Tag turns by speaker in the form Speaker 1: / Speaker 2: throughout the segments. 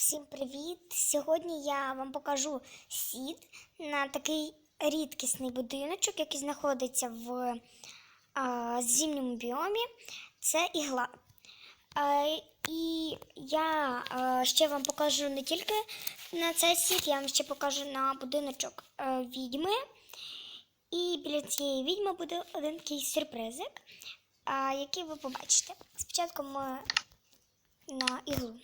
Speaker 1: Всім привіт! Сьогодні я вам покажу сід на такий рідкісний будиночок, який знаходиться в а, зимньому біомі. Це ігла. А, і я а, ще вам покажу не тільки на цей сід, я вам ще покажу на будиночок а, відьми. І біля цієї відьми буде один такий сюрпризик, а, який ви побачите. Спочатку ми на іглу.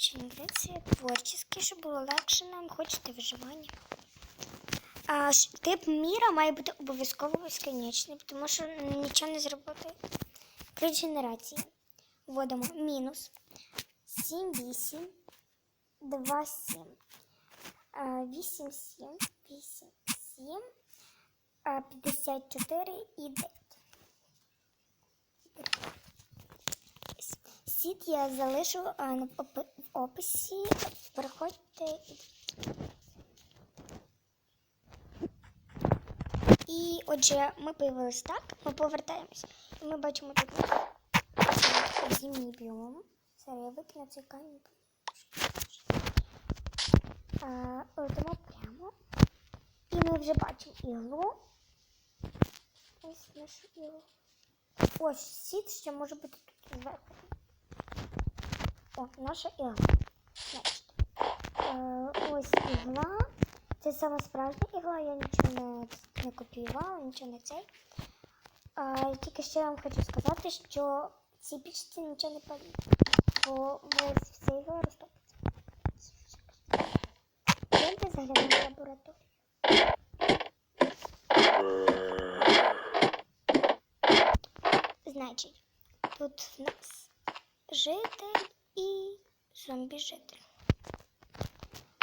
Speaker 1: Чиновниці творчість, щоб було легше нам, хочете виживання. А, тип міра має бути обов'язково безконечний, тому що нічого не зробити. Ключ генерації. Вводимо мінус 7, 8, 2, 7. 8, 7, 8, 7, 54 і 9. Сіт я залишу в описі. Переходьте. І отже, ми появились так, ми повертаємось. Ми бачимо тут зимній біом. Зараз я викину цей камінь. Летимо прямо. І ми вже бачимо іглу. Ось нашу іглу. Ось сіт ще може бути тут зверху. О, наша ігла. Значить, е, ось ігла. Це саме справжня ігла, я нічого не, не копіювала, нічого не цей. Е, тільки ще вам хочу сказати, що ці пічці нічого не паліть. Бо ось вся ігла розтопиться. Йдемте заглянемо в лабораторію. Значить, тут в нас житель і зомбі-житель.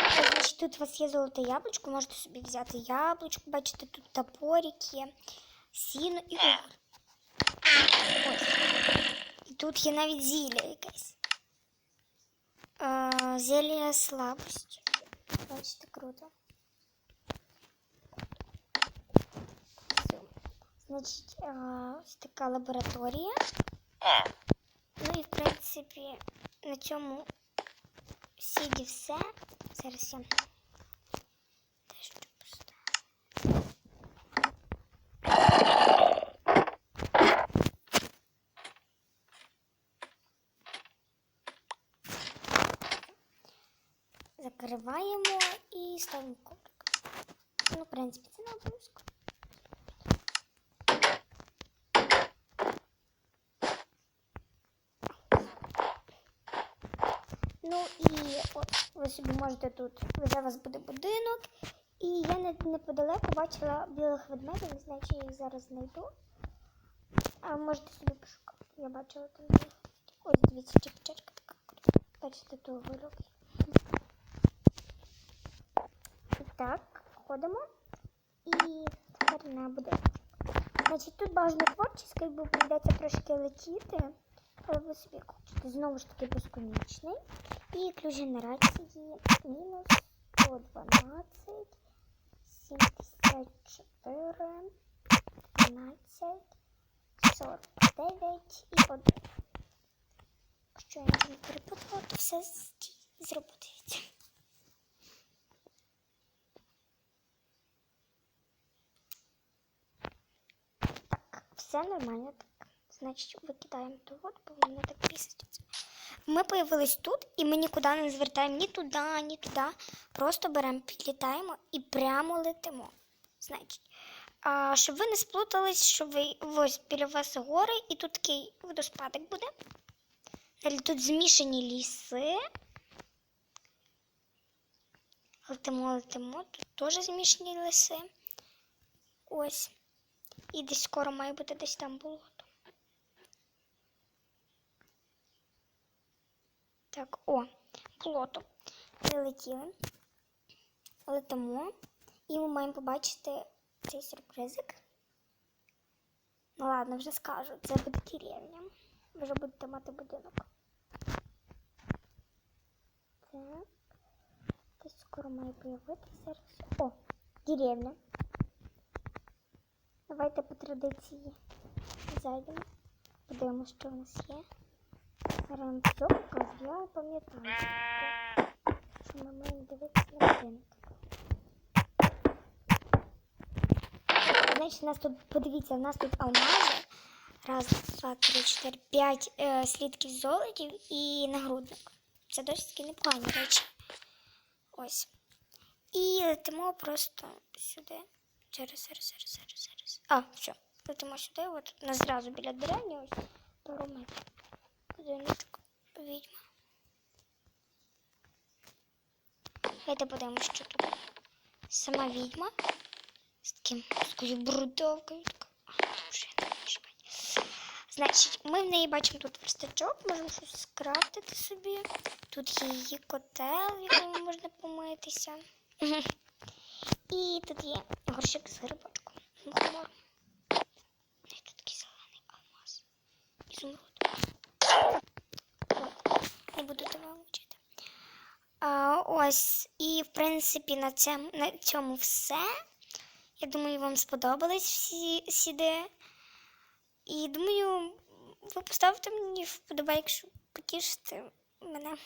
Speaker 1: Е, Значить, тут у вас є золоте яблучко, можете собі взяти яблучко, бачите, тут топорик є, сіно і уголь. Ось. І тут є навіть зілля якесь. Е, зілля слабості. Бачите, круто. Все. Значить, е, ось така лабораторія. Ну і в принципі на цьому сіді все. Зараз я дещо поставлю. Закриваємо і ставимо коврик. Ну, в принципі, це не обов'язково. Ну і от ви собі можете тут, вже у вас буде будинок. І я неподалеку бачила білих ведмедів, не знаю, чи я їх зараз знайду. А можете собі пошукати. Я бачила там. Ось дивіться, чепчачка така. Бачите, ту вирок. І так, ходимо. І тепер на будинок. Значить, тут бажано творчість, бо прийдеться трошки летіти. Ви собі як. Знову ж таки безконечний. І ключ генерації мінус 112, 74, 12, 49 і 1. Якщо я не перепутала, то все з- зроботається. Так, все нормально. Значить, викидаємо ту воду, бо вона так піситься. Ми появились тут, і ми нікуди не звертаємо ні туди, ні туди. Просто беремо, підлітаємо і прямо летимо. Значить, а, щоб ви не сплутались, щоб ви ось біля вас гори, і тут такий водоспадок буде. Далі тут змішані ліси. Летимо, летимо. Тут теж змішані ліси. Ось. І десь скоро має бути десь там болото. Так, о, болото. Прилетіли. Летимо. І ми маємо побачити цей сюрпризик. Ну ладно, вже скажу. Це буде деревня. Ви вже будете мати будинок. Так. Десь скоро має появитися. О, деревня. Давайте по традиції зайдемо. Подивимося, що в нас є. Ремцовка, я пам'ятаю, що ми маємо дивитися на будинок. Значить, нас тут, подивіться, у нас тут алмази. Раз, два, три, чотири, п'ять е, слідків золотів і нагрудник. Це досить таки непогані речі. Ось. І летимо просто сюди. Зараз, зараз, зараз, зараз, зараз. А, все. Летимо сюди, от у зразу біля деревні, ось пару метрів. Будиночок, відьма. Давайте подивимось, що тут. Сама відьма. З таким такою брудовкою. Значить, ми в неї бачимо тут верстачок, можемо щось скрафтити собі. Тут є її котел, в якому можна помитися. І тут є горщик з грибочком. Мухомор. І тут такий зелений алмаз. Ізумруд. От. Не буду тебе вчити. А, ось, і в принципі на цьому, на цьому все. Я думаю, вам сподобались всі сіди. І думаю, ви поставите мені вподобайку, якщо потішите мене.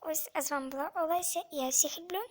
Speaker 1: Ось, а з вами була Олеся, і я всіх люблю.